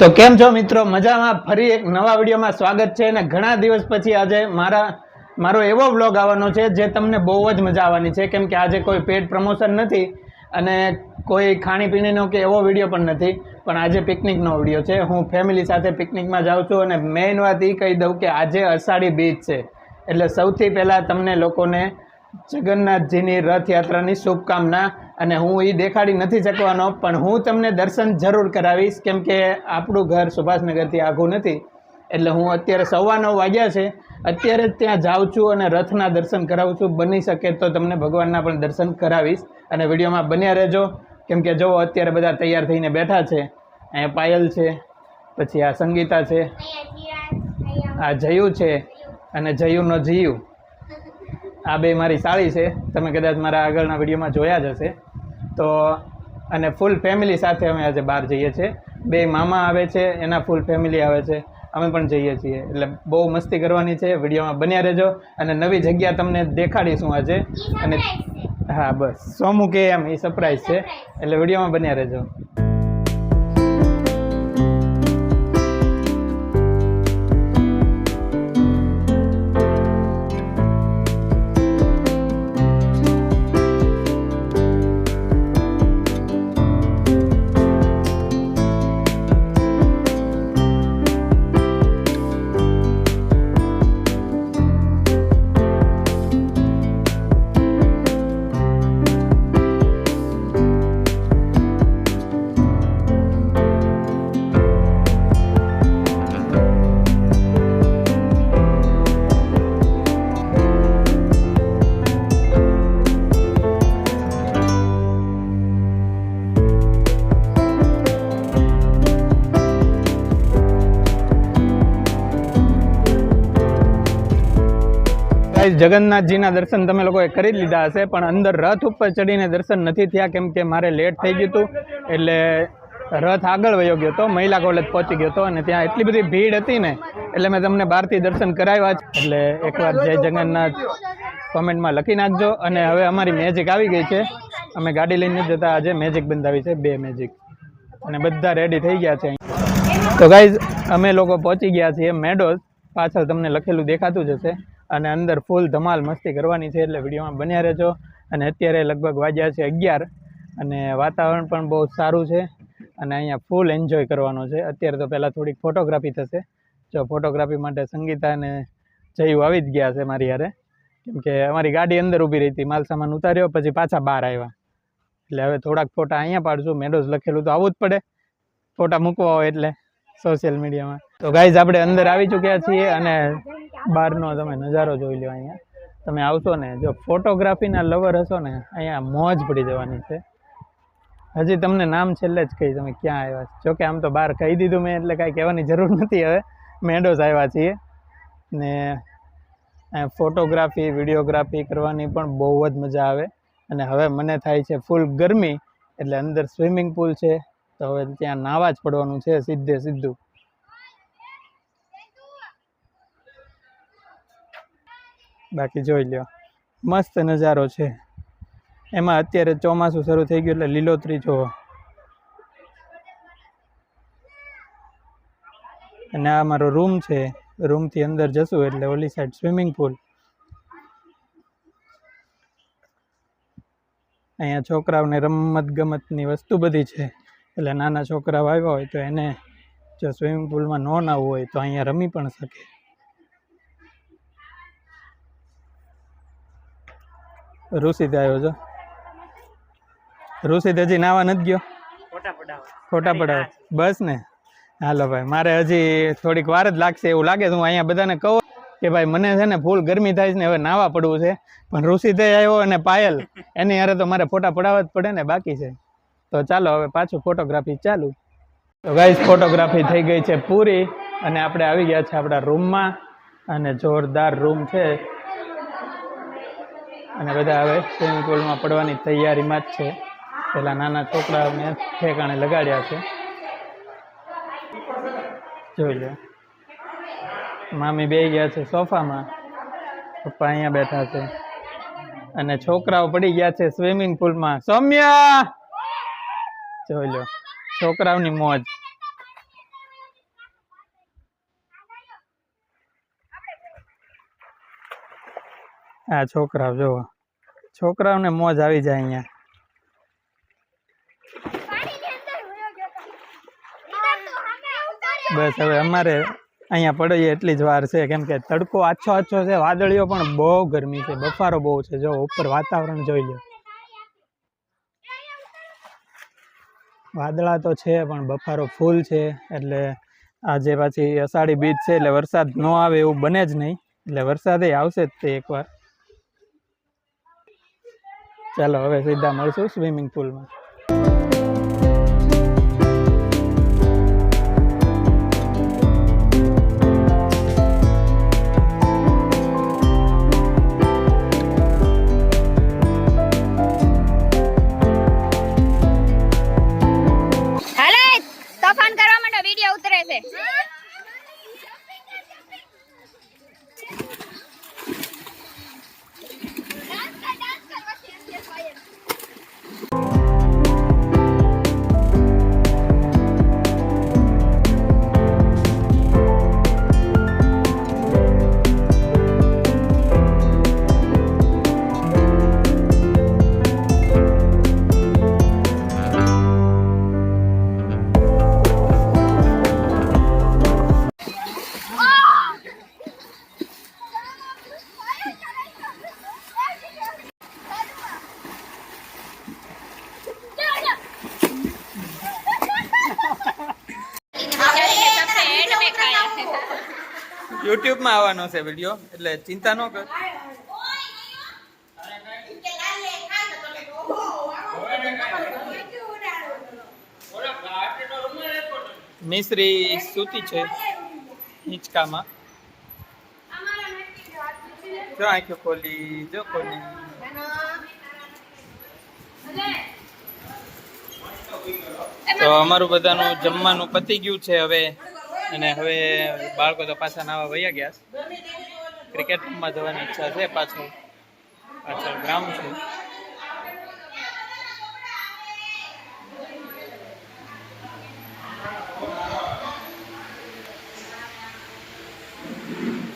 તો કેમ છો મિત્રો? મજામાં? ફરી એક નવા વિડીયોમાં સ્વાગત છે અને ઘણા દિવસ પછી આજે મારા, મારો એવો વ્લોગ આવવાનો છે જે તમને બહુ જ મજા આવવાની છે. કેમ કે આજે કોઈ પેડ પ્રમોશન નથી અને કોઈ ખાણીપીણીનો કે એવો વીડિયો પણ નથી. પણ આજે પિકનિકનો વીડિયો છે. હું ફેમિલી સાથે પિકનિકમાં જાઉં છું અને મેઇન વાત એ કહી દઉં કે આજે અષાઢી બીચ છે. એટલે સૌથી પહેલાં તમને લોકોને જગન્નાથજીની રથયાત્રાની શુભકામના અને હું એ દેખાડી નથી શકવાનો, પણ હું તમને દર્શન જરૂર કરાવીશ, કેમ કે આપણું ઘર સુભાષનગરથી આઘું નથી. એટલે હું અત્યારે સવા નવ વાગ્યા છે, અત્યારે જ ત્યાં જાઉં છું અને રથના દર્શન કરાવું છું. બની શકે તો તમને ભગવાનના પણ દર્શન કરાવીશ. અને વિડીયોમાં બન્યા રહેજો, કેમ કે જો અત્યારે બધા તૈયાર થઈને બેઠા છે. અહીંયા પાયલ છે, પછી આ સંગીતા છે, આ જયુ છે અને જયુનો જીયુ. આ બે મારી સાળી છે. તમે કદાચ મારા આગળના વિડીયોમાં જોયા જ હશે. તો અને ફૂલ ફેમિલી સાથે અમે આજે બહાર જઈએ છીએ. બે મામા આવે છે એના ફૂલ ફેમિલી આવે છે. અમે પણ જઈએ છીએ. એટલે બહુ મસ્તી કરવાની છે. વિડીયોમાં બન્યા રહેજો. અને નવી જગ્યા તમને દેખાડીશું આજે. અને હા બસ. સોમુ કે એમ એ સરપ્રાઈઝ છે. એટલે વિડીયોમાં બન્યા રહેજો. ગાઈસ જગન્નાથજીના દર્શન તમે લોકોએ કરી જ લીધા હશે, પણ અંદર રથ ઉપર ચડીને દર્શન નથી થયા, કેમ કે મારે લેટ થઈ ગયું હતું, એટલે રથ આગળ વયો ગયો હતો, મહિલા કોલેજ પહોંચી ગયો હતો, અને ત્યાં એટલી બધી ભીડ હતી ને, એટલે મેં તમને બહારથી દર્શન કરાવ્યા છે એટલે એકવાર જય જગન્નાથ કોમેન્ટમાં લખી નાખજો, અને હવે અમારી મેજિક આવી ગઈ છે. અમે ગાડી લઈને જતા, આજે મેજિક બંધાવી છે, બે મેજિક અને બધા રેડી થઈ ગયા છે. તો ગાઈઝ અમે લોકો પહોંચી ગયા છીએ મેડોઝ પાછળ તમને લખેલું દેખાતું જ હશે. અને અંદર ફૂલ ધમાલ મસ્તી કરવાની છે એટલે વિડીયોમાં બન્યા રહેજો. અને અત્યારે લગભગ વાગ્યા છે અગિયાર અને વાતાવરણ પણ બહુ સારું છે અને અહીંયા ફૂલ એન્જોય કરવાનો છે. અત્યારે તો પહેલાં થોડીક ફોટોગ્રાફી થશે. જો ફોટોગ્રાફી માટે સંગીતા અને જયુ આવી જ ગયા છે મારી હારે. કેમ કે અમારી ગાડી અંદર ઊભી રહી હતી, માલ સામાન ઉતાર્યો, પછી પાછા બહાર આવ્યા. એટલે હવે થોડાક ફોટા અહીંયા પાડશું, મેડોઝ લખેલું તો આવવું જ પડે. ફોટા મૂકવા હોય એટલે સોશિયલ મીડિયામાં તો ગાઈઝ આપણે અંદર આવી ચૂક્યા છીએ અને બહારનો તમે નજારો જોઈ લો અહીંયા. તમે આવશો ને, જો ફોટોગ્રાફીના લવર હશો ને, અહીંયા મોજ પડી જવાની છે. હજી તમને નામ છેલ્લે જ કહી તમે ક્યાં આવ્યા છો? જોકે આમ તો બહાર કહી દીધું મેં, એટલે કાંઈ કહેવાની જરૂર નથી હવે. મેડોઝ આવ્યા છીએ. ને ફોટોગ્રાફી, વિડીયોગ્રાફી કરવાની પણ બહુ જ મજા આવે. અને હવે મને થાય છે ફૂલ ગરમી, એટલે અંદર સ્વિમિંગ પુલ છે. તો હવે ત્યાં નાવા જ પડવાનું છે, સીધે સીધું. બાકી જોઈ લો મસ્ત નજારો છે. એમાં અત્યારે ચોમાસું શરૂ થઈ ગયું એટલે લીલોતરી જોવો. અને આ મારો રૂમ છે. રૂમથી અંદર જશું એટલે ઓલી સાઈડ સ્વિમિંગ પુલ અહીંયા છોકરાઓને રમત ગમતની વસ્તુ બધી છે. એટલે નાના છોકરાઓ આવ્યા હોય તો એને જો સ્વિમિંગ પુલમાં ન નાવું હોય તો અહીંયા રમી પણ શકે. ઋષિત આવ્યો છો? ઋષિત હજી નાવા નથી ગયો? ફોટા પડાવ. બસ ને? હાલો ભાઈ મારે હજી થોડીક વાર જ લાગશે એવું લાગે છે. હું અહીંયા બધાને કહું કે ભાઈ મને છે ને ફૂલ ગરમી થાય છે ને હવે નાવા પડવું છે. પણ ઋષિતે આવ્યો અને પાયલ એની હારે તો મારે ફોટા પડાવવા જ પડે ને બાકી છે. તો ચાલો હવે પાછું ફોટોગ્રાફી ચાલુ. તો ગાઈઝ ફોટોગ્રાફી થઈ ગઈ છે પૂરી. અને આપણે આવી ગયા છે આપણા રૂમમાં અને જોરદાર રૂમ છે. અને બધા હવે સ્વિમિંગ પુલમાં પડવાની તૈયારીમાં જ છે. પેલા નાના છોકરાઓને ઠેકાણે લગાડ્યા છે. જોઈ લો. મામી બે ગયા છે સોફામાં. પપ્પા અહીંયા બેઠા છે. અને છોકરાઓ પડી ગયા છે સ્વિમિંગ પુલમાં સૌમ્યા! જોઈ લો. છોકરાઓની મોજ. આ છોકરાઓ જોવો છોકરાઓને મોજ આવી જાય અહીંયા. બસ હવે અમારે અહીંયા પડીએ એટલી જ વાર છે. કેમ કે તડકો આછો આછો છે. વાદળીઓ પણ બહુ ગરમી છે. બફારો બહુ છે. જો, ઉપર વાતાવરણ જોઈ લો વાદળા તો છે, પણ બફારો ફૂલ છે. એટલે આજે પાછી અષાઢી બીજ છે, એટલે વરસાદ ન આવે એવું બને જ નહીં. એટલે વરસાદે આવશે જ તે એકવાર. ચાલો હવે સીધા મળશું સ્વિમિંગ પુલમાં. યુટ્યુબમાં આવવાનો છે વીડિયો, એટલે ચિંતા ન કર. મિશ્રી સૂતી છે હિંચકામાં. જો આંખો ખોલી, જો ખોલી. તો અમારું બધાનું જમવાનું પતી ગયું છે હવે. અને હવે બાળકો તો પાછા નાવા વયા ગયા છે. ક્રિકેટ રમવા જવાની ઈચ્છા છે પાછળ. પાછળ ગ્રાઉન્ડ છે.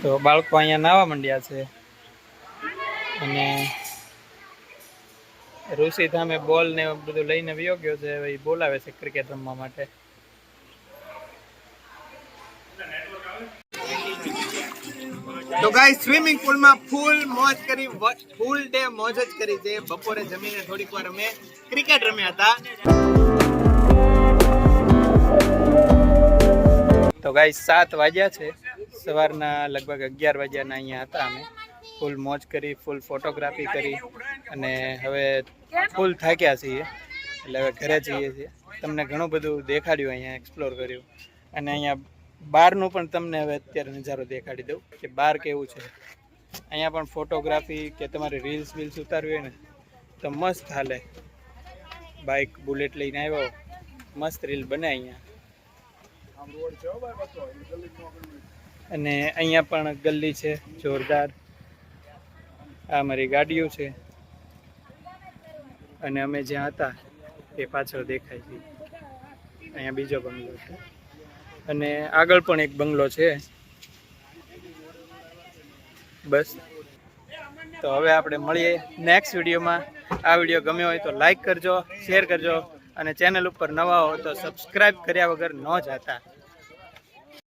તો બાળકો અહીંયા નાવા માંડ્યા છે. અને ઋષિ ધામે બોલ ને બધું લઈને વયો ગયો છે. બોલાવે છે ક્રિકેટ રમવા માટે. તો ગાઈ સ્વિમિંગ પુલમાં ફૂલ મોજ કરી ફૂલ ડે મોજ જ કરી છે. બપોરે જમીને થોડીક વાર અમે ક્રિકેટ રમ્યા હતા. તો ગાઈ સાત વાગ્યા છે. સવારના લગભગ અગિયાર વાગ્યાના અહીંયા હતા અમે. ફૂલ મોજ કરી ફૂલ ફોટોગ્રાફી કરી અને હવે ફૂલ થાક્યા છીએ. એટલે હવે ઘરે જઈએ છીએ. તમને ઘણું બધું દેખાડ્યું અહીંયા એક્સપ્લોર કર્યું. અને અહીંયા બહારનું પણ તમને હવે અત્યારે નજારો દેખાડી દઉં કે બહાર કેવું છે. અહીંયા પણ ફોટોગ્રાફી કે તમારે રીલ્સ બીલ્સ ઉતારવી હોય ને, તો મસ્ત હાલે. બાઇક બુલેટ લઈને આવ્યો, મસ્ત રીલ બને અહીંયા. અને અહીંયા પણ ગલ્લી છે, જોરદાર. આ મારી ગાડીઓ છે. અને અમે જ્યાં હતા, એ પાછળ દેખાય છે. અહીંયા બીજો બંગલો છે. અને આગળ પણ એક બંગલો છે. બસ. તો હવે આપણે મળીએ નેક્સ્ટ વિડીયોમાં. આ વીડિયો ગમ્યો હોય તો લાઈક કરજો શેર કરજો અને ચેનલ ઉપર નવા હો તો સબસ્ક્રાઈબ કર્યા વગર ન જાતા.